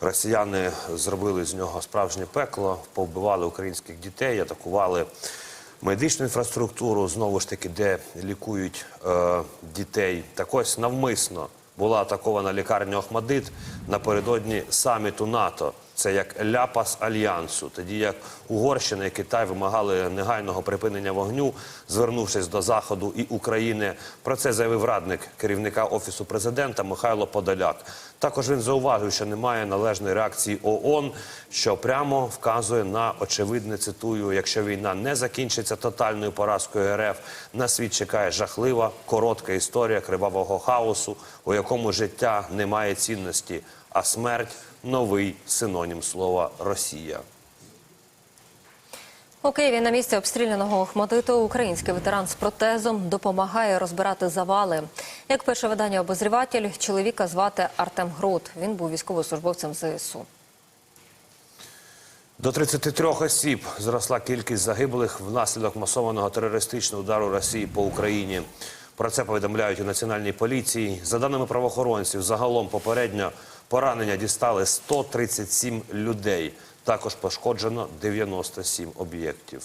Росіяни зробили з нього справжнє пекло, повбивали українських дітей, атакували медичну інфраструктуру, знову ж таки, де лікують е, дітей. Так ось навмисно була атакована лікарня Охмадит напередодні саміту НАТО. Це як ляпас альянсу. Тоді як Угорщина і Китай вимагали негайного припинення вогню, звернувшись до Заходу і України. Про це заявив радник керівника офісу президента Михайло Подоляк. Також він зауважив, що немає належної реакції ООН, що прямо вказує на очевидне цитую: якщо війна не закінчиться тотальною поразкою РФ, на світ чекає жахлива коротка історія кривавого хаосу, у якому життя не має цінності, а смерть новий синонім слова Росія. У Києві на місці обстріляного Охмадиту український ветеран з протезом допомагає розбирати завали. Як пише видання обозріватель, чоловіка звати Артем Груд. Він був військовослужбовцем ЗСУ. До 33 осіб зросла кількість загиблих внаслідок масованого терористичного удару Росії по Україні. Про це повідомляють у національній поліції. За даними правоохоронців, загалом попередньо поранення дістали 137 людей. Також пошкоджено 97 об'єктів.